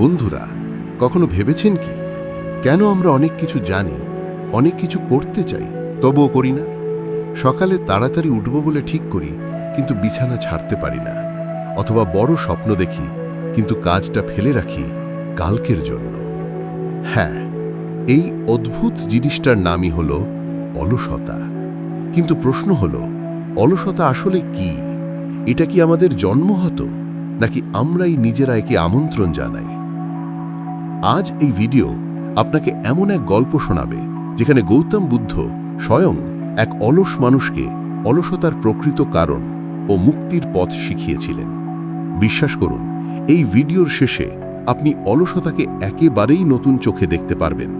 বন্ধুরা, কখনো ভেবেছেন কি? কেন আমরা অনেক কিছু জানি, অনেক কিছু করতে চাই, তবুও করি না? সকালে তাড়াতাড়ি উঠব বলে ঠিক করি, কিন্তু বিছানা ছাড়তে পারি না। অথবা বড় স্বপ্ন দেখি, কিন্তু কাজটা ফেলে রাখি কালকের জন্য। হ্যাঁ এই অদ্ভুত জিনিসটার নামই হল অলসতা। কিন্তু প্রশ্ন হল, অলসতা আসলে কি? এটা কি আমাদের জন্ম জন্মহত নাকি আমরাই নিজেরা একে আমন্ত্রণ জানাই? আজ এই ভিডিও আপনাকে এমন এক গল্প শোনাবে, যেখানে গৌতম বুদ্ধ স্বয়ং এক অলস মানুষকে অলসতার প্রকৃত কারণ ও মুক্তির পথ শিখিয়েছিলেন। বিশ্বাস করুন, এই ভিডিওর শেষে আপনি অলসতাকে একেবারেই নতুন চোখে দেখতে পারবেন।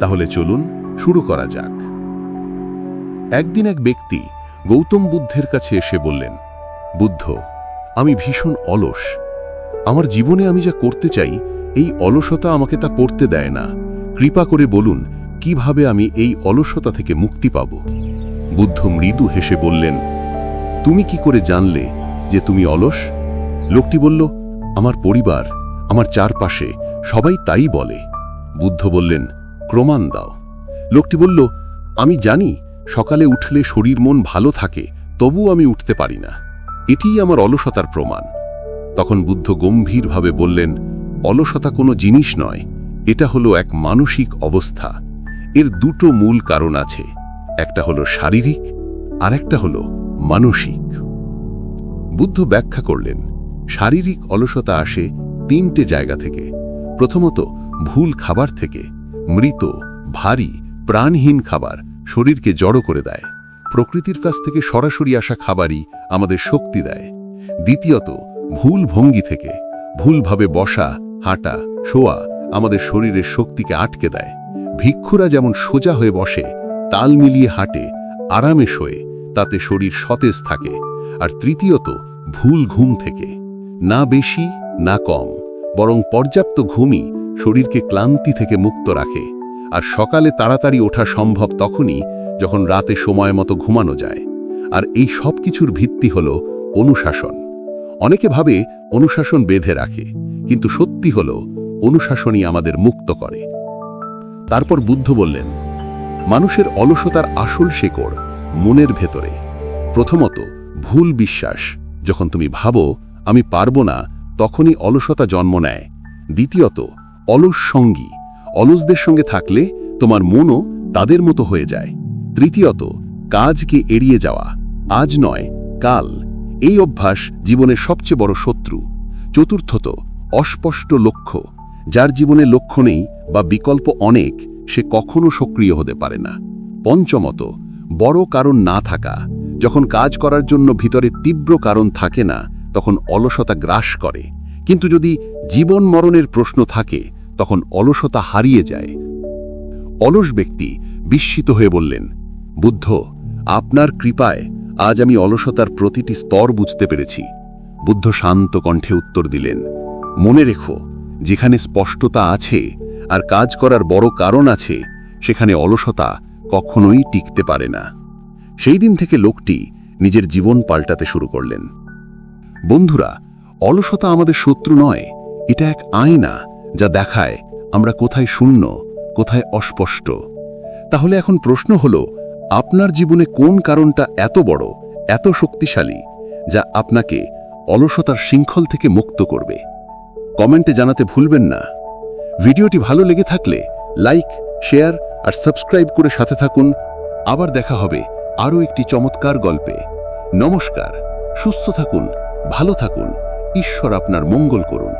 তাহলে চলুন শুরু করা যাক। একদিন এক ব্যক্তি গৌতম বুদ্ধের কাছে এসে বললেন, বুদ্ধ, আমি ভীষণ অলস। আমার জীবনে আমি যা করতে চাই এই অলসতা আমাকে তা করতে দেয় না। কৃপা করে বলুন, কীভাবে আমি এই অলসতা থেকে মুক্তি পাব? বুদ্ধ মৃদু হেসে বললেন, তুমি কি করে জানলে যে তুমি অলস? লোকটি বলল, আমার পরিবার, আমার চারপাশে সবাই তাই বলে। বুদ্ধ বললেন, ক্রমান দাও। লোকটি বলল, আমি জানি সকালে উঠলে শরীর মন ভালো থাকে তবু আমি উঠতে পারি না। এটিই আমার অলসতার প্রমাণ। তখন বুদ্ধ গম্ভীরভাবে বললেন অলসতা কোনো জিনিস নয়, এটা হলো এক মানসিক অবস্থা। এর দুটো মূল কারণ আছে, একটা হলো শারীরিক আর একটা হলো মানসিক। বুদ্ধ ব্যাখ্যা করলেন, শারীরিক অলসতা আসে তিনটে জায়গা থেকে। প্রথমত, ভুল খাবার থেকে, মৃত, ভারী, প্রাণহীন খাবার শরীরকে জড়ো করে দেয়। প্রকৃতির কাছ থেকে সরাসরি আসা খাবারই আমাদের শক্তি দেয়। দ্বিতীয়ত, ভুল ভঙ্গি থেকে, ভুলভাবে বসা হাঁটা, শোয়া আমাদের শরীরের শক্তিকে আটকে দেয়। ভিক্ষুরা যেমন সোজা হয়ে বসে, তাল মিলিয়ে হাঁটে, আরামে শোয়ে, তাতে শরীর সতেজ থাকে। আর তৃতীয়ত, ভুল ঘুম থেকে। না বেশি, না কম। বরং পর্যাপ্ত ঘুমই শরীরকে ক্লান্তি থেকে মুক্ত রাখে। আর সকালে তাড়াতাড়ি ওঠা সম্ভব তখনই যখন রাতে সময় মতো ঘুমানো যায়। আর এই সব কিছুর ভিত্তি হল অনুশাসন। অনেকে ভাবে অনুশাসন বেঁধে রাখে, কিন্তু সত্যি হল, অনুশাসনই আমাদের মুক্ত করে। তারপর বুদ্ধ বললেন, মানুষের অলসতার আসল শেকড় মনের ভেতরে। প্রথমত, ভুল বিশ্বাস। যখন তুমি ভাবো, আমি পারব না, তখনই অলসতা জন্ম নেয়। দ্বিতীয়ত, অলস সঙ্গী। অলসদের সঙ্গে থাকলে তোমার মনও তাদের মতো হয়ে যায়। তৃতীয়ত, কাজকে এড়িয়ে যাওয়া। আজ নয়, কাল। এই অভ্যাস জীবনের সবচেয়ে বড় শত্রু। চতুর্থত, অস্পষ্ট লক্ষ্য। যার জীবনে লক্ষ্য নেই বা বিকল্প অনেক, সে কখনো সক্রিয় হতে পারে না। পঞ্চমত, বড় কারণ না থাকা। যখন কাজ করার জন্য ভিতরে তীব্র কারণ থাকে না, তখন অলসতা গ্রাস করে। কিন্তু যদি জীবন মরণের প্রশ্ন থাকে, তখন অলসতা হারিয়ে যায়। অলস ব্যক্তি বিস্মিত হয়ে বললেন, বুদ্ধ, আপনার কৃপায় আজ আমি অলসতার প্রতিটি স্তর বুঝতে পেরেছি। বুদ্ধ শান্ত কণ্ঠে উত্তর দিলেন, মনে রেখো, যেখানে স্পষ্টতা আছে আর কাজ করার বড় কারণ আছে, সেখানে অলসতা কখনোই টিকতে পারে না। সেই দিন থেকে লোকটি নিজের জীবন পাল্টাতে শুরু করলেন। বন্ধুরা, অলসতা আমাদের শত্রু নয়, এটা এক আয়না যা দেখায় আমরা কোথায় শূন্য, কোথায় অস্পষ্ট। তাহলে এখন প্রশ্ন হল আপনার জীবনে কোন কারণটা এত বড়, এত শক্তিশালী, যা আপনাকে অলসতার শৃঙ্খল থেকে মুক্ত করবে? কমেন্টে জানাতে ভুলবেন না। ভিডিওটি ভালো লেগে থাকলে লাইক, শেয়ার আর সাবস্ক্রাইব করে সাথে থাকুন। আবার দেখা হবে আরও একটি চমৎকার গল্পে। নমস্কার, সুস্থ থাকুন, ভালো থাকুন, ঈশ্বর আপনার মঙ্গল করুন।